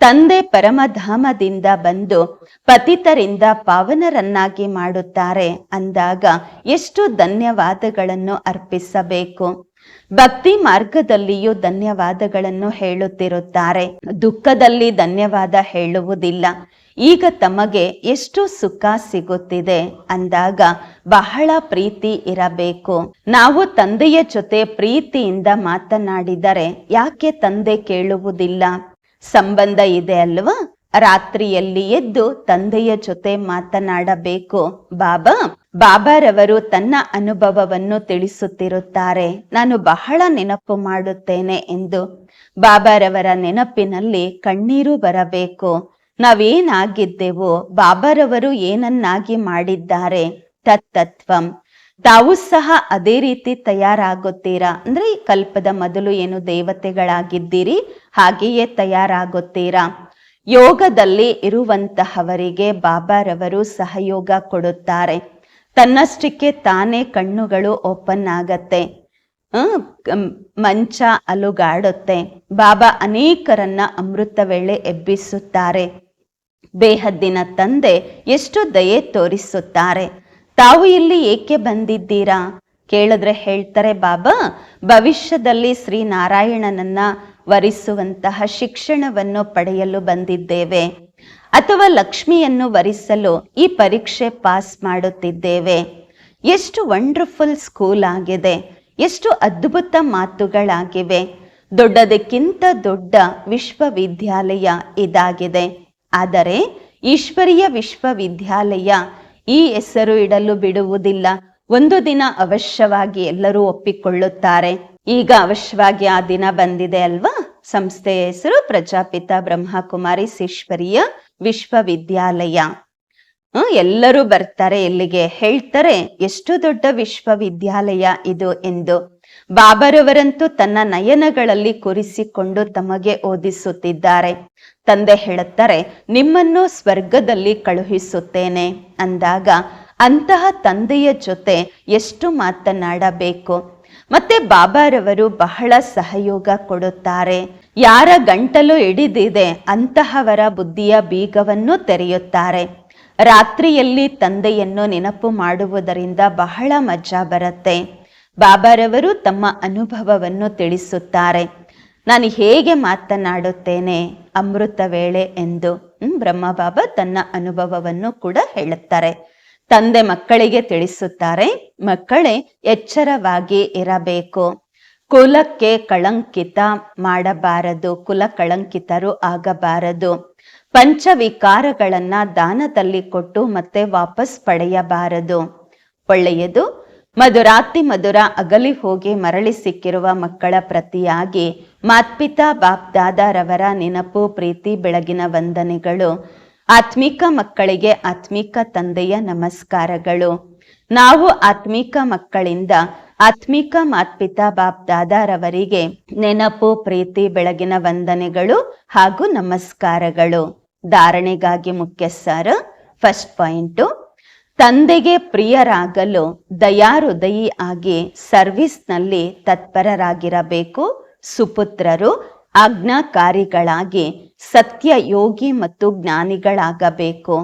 ತಂದೆ ಪರಮಧಾಮದಿಂದ ಬಂದು ಪತಿತರಿಂದ ಪಾವನರನ್ನಾಗಿ ಮಾಡುತ್ತಾರೆ ಅಂದಾಗ ಎಷ್ಟು ಧನ್ಯವಾದಗಳನ್ನು ಅರ್ಪಿಸಬೇಕು. ಭಕ್ತಿ ಮಾರ್ಗದಲ್ಲಿಯೂ ಧನ್ಯವಾದಗಳನ್ನು ಹೇಳುತ್ತಿರುತ್ತಾರೆ. ದುಃಖದಲ್ಲಿ ಧನ್ಯವಾದ ಹೇಳುವುದಿಲ್ಲ. ಈಗ ತಮಗೆ ಎಷ್ಟು ಸುಖ ಸಿಗುತ್ತಿದೆ ಅಂದಾಗ ಬಹಳ ಪ್ರೀತಿ ಇರಬೇಕು. ನಾವು ತಂದೆಯ ಜೊತೆ ಪ್ರೀತಿಯಿಂದ ಮಾತನಾಡಿದರೆ ಯಾಕೆ ತಂದೆ ಕೇಳುವುದಿಲ್ಲ? ಸಂಬಂಧ ಇದೆ ಅಲ್ವಾ? ರಾತ್ರಿಯಲ್ಲಿ ಎದ್ದು ತಂದೆಯ ಜೊತೆ ಮಾತನಾಡಬೇಕು. ಬಾಬಾ, ಬಾಬಾರವರು ತನ್ನ ಅನುಭವವನ್ನು ತಿಳಿಸುತ್ತಿರುತ್ತಾರೆ. ನಾನು ಬಹಳ ನೆನಪು ಮಾಡುತ್ತೇನೆ ಎಂದು. ಬಾಬಾರವರ ನೆನಪಿನಲ್ಲಿ ಕಣ್ಣೀರು ಬರಬೇಕು. ನಾವೇನಾಗಿದ್ದೆವು, ಬಾಬಾರವರು ಏನನ್ನಾಗಿ ಮಾಡಿದ್ದಾರೆ? ತತ್ತತ್ವಂ ತಾವು ಸಹ ಅದೇ ರೀತಿ ತಯಾರಾಗುತ್ತೀರಾ? ಅಂದ್ರೆ ಈ ಕಲ್ಪದ ಮೊದಲು ಏನು ದೇವತೆಗಳಾಗಿದ್ದೀರಿ, ಹಾಗೆಯೇ ತಯಾರಾಗುತ್ತೀರಾ? ಯೋಗದಲ್ಲಿ ಇರುವಂತಹವರಿಗೆ ಬಾಬಾರವರು ಸಹಯೋಗ ಕೊಡುತ್ತಾರೆ. ತನ್ನಷ್ಟಕ್ಕೆ ತಾನೇ ಕಣ್ಣುಗಳು ಓಪನ್ ಆಗತ್ತೆ. ಮಂಚ ಅಲುಗಾಡುತ್ತೆ. ಬಾಬಾ ಅನೇಕರನ್ನ ಅಮೃತ ವೇಳೆ ಎಬ್ಬಿಸುತ್ತಾರೆ. ಬೇಹದ್ದಿನ ತಂದೆ ಎಷ್ಟು ದಯೆ ತೋರಿಸುತ್ತಾರೆ. ತಾವು ಇಲ್ಲಿ ಏಕೆ ಬಂದಿದ್ದೀರಾ? ಕೇಳಿದ್ರೆ ಹೇಳ್ತಾರೆ, ಬಾಬಾ, ಭವಿಷ್ಯದಲ್ಲಿ ಶ್ರೀ ನಾರಾಯಣನನ್ನ ವರಿಸುವಂತಹ ಶಿಕ್ಷಣವನ್ನು ಪಡೆಯಲು ಬಂದಿದ್ದೇವೆ. ಅಥವಾ ಲಕ್ಷ್ಮಿಯನ್ನು ವರಿಸಲು ಈ ಪರೀಕ್ಷೆ ಪಾಸ್ ಮಾಡುತ್ತಿದ್ದೇವೆ. ಎಷ್ಟು ವಂಡರ್ಫುಲ್ ಸ್ಕೂಲ್ ಆಗಿದೆ. ಎಷ್ಟು ಅದ್ಭುತ ಮಾತುಗಳಾಗಿವೆ. ದೊಡ್ಡದಕ್ಕಿಂತ ದೊಡ್ಡ ವಿಶ್ವವಿದ್ಯಾಲಯ ಇದಾಗಿದೆ. ಆದರೆ ಈಶ್ವರೀಯ ವಿಶ್ವವಿದ್ಯಾಲಯ ಈ ಹೆಸರು ಇಡಲು ಬಿಡುವುದಿಲ್ಲ. ಒಂದು ದಿನ ಅವಶ್ಯವಾಗಿ ಎಲ್ಲರೂ ಒಪ್ಪಿಕೊಳ್ಳುತ್ತಾರೆ. ಈಗ ಅವಶ್ಯವಾಗಿ ಆ ದಿನ ಬಂದಿದೆ ಅಲ್ವಾ? ಸಂಸ್ಥೆಯ ಹೆಸರು ಪ್ರಜಾಪಿತ ಬ್ರಹ್ಮಕುಮಾರಿ ಈಶ್ವರೀಯ ವಿಶ್ವವಿದ್ಯಾಲಯ. ಎಲ್ಲರೂ ಬರ್ತಾರೆ ಇಲ್ಲಿಗೆ ಹೇಳ್ತಾರೆ, ಎಷ್ಟು ದೊಡ್ಡ ವಿಶ್ವವಿದ್ಯಾಲಯ ಇದು ಎಂದು. ಬಾಬರವರಂತೂ ತನ್ನ ನಯನಗಳಲ್ಲಿ ಕೂರಿಸಿಕೊಂಡು ತಮಗೆ ಓದಿಸುತ್ತಿದ್ದಾರೆ. ತಂದೆ ಹೇಳುತ್ತಾರೆ, ನಿಮ್ಮನ್ನು ಸ್ವರ್ಗದಲ್ಲಿ ಕಳುಹಿಸುತ್ತೇನೆ. ಅಂದಾಗ, ಅಂತಹ ತಂದೆಯ ಜೊತೆ ಎಷ್ಟು ಮಾತನಾಡಬೇಕು? ಮತ್ತೆ ಬಾಬಾರವರು ಬಹಳ ಸಹಯೋಗ ಕೊಡುತ್ತಾರೆ. ಯಾರ ಗಂಟಲು ಹಿಡಿದಿದೆ ಅಂತಹವರ ಬುದ್ಧಿಯ ಬೀಗವನ್ನು ತೆರೆಯುತ್ತಾರೆ. ರಾತ್ರಿಯಲ್ಲಿ ತಂದೆಯನ್ನು ನೆನಪು ಮಾಡುವುದರಿಂದ ಬಹಳ ಮಜಾ ಬರುತ್ತೆ. ಬಾಬಾರವರು ತಮ್ಮ ಅನುಭವವನ್ನು ತಿಳಿಸುತ್ತಾರೆ. ನಾನು ಹೇಗೆ ಮಾತನಾಡುತ್ತೇನೆ ಅಮೃತ ವೇಳೆ ಎಂದು ಬ್ರಹ್ಮ ಬ್ರಹ್ಮಬಾಬಾ ತನ್ನ ಅನುಭವವನ್ನು ಕೂಡ ಹೇಳುತ್ತಾರೆ. ತಂದೆ ಮಕ್ಕಳಿಗೆ ತಿಳಿಸುತ್ತಾರೆ, ಮಕ್ಕಳೇ ಎಚ್ಚರವಾಗಿ ಇರಬೇಕು. ಕುಲಕ್ಕೆ ಕಳಂಕಿತ ಮಾಡಬಾರದು, ಕುಲ ಕಳಂಕಿತರು ಆಗಬಾರದು. ಪಂಚವಿಕಾರಗಳನ್ನ ದಾನದಲ್ಲಿ ಕೊಟ್ಟು ಮತ್ತೆ ವಾಪಸ್ ಪಡೆಯಬಾರದು. ಒಳ್ಳೆಯದು, ಮಧುರಾತಿ ಮಧುರ ಅಗಲಿ ಹೋಗಿ ಮರಳಿ ಸಿಕ್ಕಿರುವ ಮಕ್ಕಳ ಪ್ರತಿಯಾಗಿ ಮಾತ್ಪಿತಾ ಬಾಪ್ ದಾದಾರವರ ನೆನಪು, ಪ್ರೀತಿ, ಬೆಳಗಿನ ವಂದನೆಗಳು, ಆತ್ಮಿಕ ಮಕ್ಕಳಿಗೆ ಆತ್ಮಿಕ ತಂದೆಯ ನಮಸ್ಕಾರಗಳು. ನಾವು ಆತ್ಮಿಕ ಮಕ್ಕಳಿಂದ ಆತ್ಮಿಕ ಮಾತ್ಪಿತಾ ಬಾಪ್ ದಾದಾರವರಿಗೆ ನೆನಪು, ಪ್ರೀತಿ, ಬೆಳಗಿನ ವಂದನೆಗಳು ಹಾಗೂ ನಮಸ್ಕಾರಗಳು. ಧಾರಣೆಗಾಗಿ ಮುಖ್ಯ ಸರ್ ಫಸ್ಟ್ ಪಾಯಿಂಟು, ತಂದೆಗೆ ಪ್ರಿಯರಾಗಲು ದಯಾಹೃದಯಿ ಆಗಿ ಸರ್ವಿಸ್ನಲ್ಲಿ ತತ್ಪರರಾಗಿರಬೇಕು. ಸುಪುತ್ರರು ಆಜ್ಞಾಕಾರಿಗಳಾಗಿ ಸತ್ಯ ಯೋಗಿ ಮತ್ತು ಜ್ಞಾನಿಗಳಾಗಬೇಕು.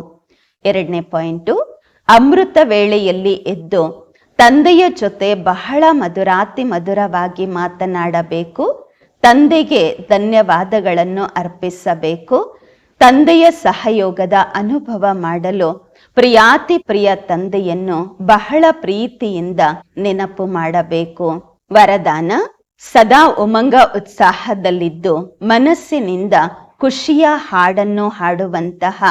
ಎರಡನೇ ಪಾಯಿಂಟು, ಅಮೃತ ವೇಳೆಯಲ್ಲಿ ಎದ್ದು ತಂದೆಯ ಜೊತೆ ಬಹಳ ಮಧುರಾತಿ ಮಧುರವಾಗಿ ಮಾತನಾಡಬೇಕು. ತಂದೆಗೆ ಧನ್ಯವಾದಗಳನ್ನು ಅರ್ಪಿಸಬೇಕು. ತಂದೆಯ ಸಹಯೋಗದ ಅನುಭವ ಮಾಡಲು ಪ್ರಿಯಾತಿ ಪ್ರಿಯ ತಂದೆಯನ್ನು ಬಹಳ ಪ್ರೀತಿಯಿಂದ ನೆನಪು ಮಾಡಬೇಕು. ವರದಾನ ಸದಾ ಉಮಂಗ ಉತ್ಸಾಹದಲ್ಲಿದ್ದು ಮನಸ್ಸಿನಿಂದ ಖುಷಿಯ ಹಾಡನ್ನು ಹಾಡುವಂತಹ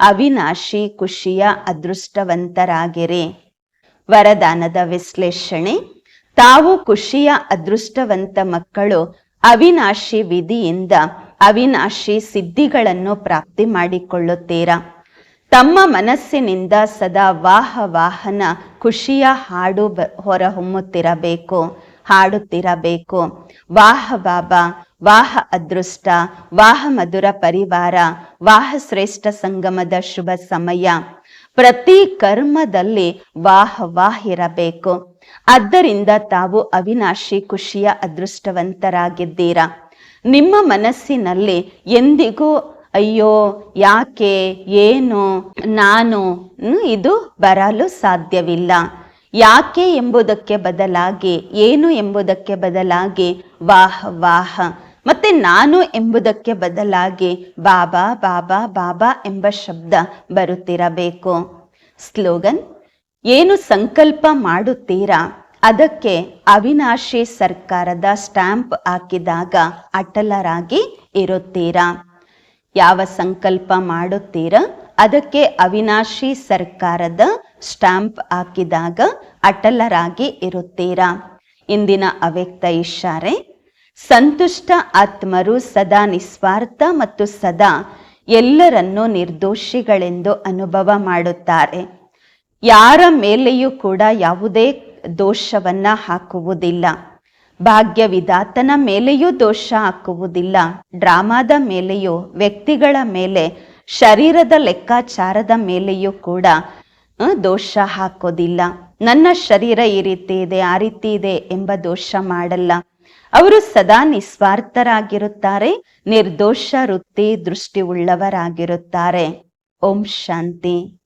ಅವಿನಾಶಿ ಖುಷಿಯ ಅದೃಷ್ಟವಂತರಾಗಿರಿ. ವರದಾನದ ವಿಶ್ಲೇಷಣೆ, ತಾವು ಖುಷಿಯ ಅದೃಷ್ಟವಂತ ಮಕ್ಕಳು ಅವಿನಾಶಿ ವಿಧಿಯಿಂದ ಅವಿನಾಶಿ ಸಿದ್ಧಿಗಳನ್ನು ಪ್ರಾಪ್ತಿ ಮಾಡಿಕೊಳ್ಳುತ್ತೀರಾ? ತಮ್ಮ ಮನಸ್ಸಿನಿಂದ ಸದಾ ವಾಹ ವಾಹನ ಖುಷಿಯ ಹಾಡು ಹೊರಹೊಮ್ಮುತ್ತಿರಬೇಕು. ಹಾಡುತ್ತಿರಬೇಕು. ವಾಹ ಬಾಬಾ, ವಾಹ ಅದೃಷ್ಟ, ವಾಹ ಮಧುರ ಪರಿವಾರ, ವಾಹ ಶ್ರೇಷ್ಠ ಸಂಗಮದ ಶುಭ ಸಮಯ. ಪ್ರತಿ ಕರ್ಮದಲ್ಲಿ ವಾಹ ವಾಹ್ ಇರಬೇಕು. ಆದ್ದರಿಂದ ತಾವು ಅವಿನಾಶಿ ಖುಷಿಯ ಅದೃಷ್ಟವಂತರಾಗಿದ್ದೀರಾ. ನಿಮ್ಮ ಮನಸ್ಸಿನಲ್ಲಿ ಎಂದಿಗೂ ಅಯ್ಯೋ, ಯಾಕೆ, ಏನು, ನಾನು ಇದು ಬರಲು ಸಾಧ್ಯವಿಲ್ಲ. ಯಾಕೆ ಎಂಬುದಕ್ಕೆ ಬದಲಾಗಿ, ಏನು ಎಂಬುದಕ್ಕೆ ಬದಲಾಗಿ, ವಾಹ ವಾಹ. ಮತ್ತೆ ನಾನು ಎಂಬುದಕ್ಕೆ ಬದಲಾಗಿ, ಬಾಬಾ ಬಾಬಾ ಬಾಬಾ ಎಂಬ ಶಬ್ದ ಬರುತ್ತಿರಬೇಕು. ಸ್ಲೋಗನ್, ಏನು ಸಂಕಲ್ಪ ಮಾಡುತ್ತೀರಾ? ಅದಕ್ಕೆ ಅವಿನಾಶಿ ಸರ್ಕಾರದ ಸ್ಟ್ಯಾಂಪ್ ಹಾಕಿದಾಗ ಅಟಲರಾಗಿ ಇರುತ್ತೀರಾ? ಯಾವ ಸಂಕಲ್ಪ ಮಾಡುತ್ತೀರಾ? ಅದಕ್ಕೆ ಅವಿನಾಶಿ ಸರ್ಕಾರದ ಸ್ಟ್ಯಾಂಪ್ ಹಾಕಿದಾಗ ಅಟಲರಾಗಿ ಇರುತ್ತೀರಾ? ಇಂದಿನ ಅವ್ಯಕ್ತ ಇಷಾರೆ ಸಂತುಷ್ಟ ಆತ್ಮರು ಸದಾ ನಿಸ್ವಾರ್ಥ ಮತ್ತು ಸದಾ ಎಲ್ಲರನ್ನೂ ನಿರ್ದೋಷಿಗಳೆಂದು ಅನುಭವ ಮಾಡುತ್ತಾರೆ. ಯಾರ ಮೇಲೆಯೂ ಕೂಡ ಯಾವುದೇ ದೋಷವನ್ನ ಹಾಕುವುದಿಲ್ಲ. ಭಾಗ್ಯ ವಿಧಾತನ ಮೇಲೆಯೂ ದೋಷ ಹಾಕುವುದಿಲ್ಲ. ಡ್ರಾಮಾದ ಮೇಲೆಯೂ ವ್ಯಕ್ತಿಗಳ ಮೇಲೆ, ಶರೀರದ ಲೆಕ್ಕಾಚಾರದ ಮೇಲೆಯೂ ಕೂಡ ದೋಷ ಹಾಕೋದಿಲ್ಲ. ನನ್ನ ಶರೀರ ಈ ರೀತಿ ಇದೆ, ಆ ರೀತಿ ಇದೆ ಎಂಬ ದೋಷ ಮಾಡಲ್ಲ. ಅವರು ಸದಾ ನಿಸ್ವಾರ್ಥರಾಗಿರುತ್ತಾರೆ, ನಿರ್ದೋಷ ವೃತ್ತಿ ದೃಷ್ಟಿ ಉಳ್ಳವರಾಗಿರುತ್ತಾರೆ ಓಂ ಶಾಂತಿ.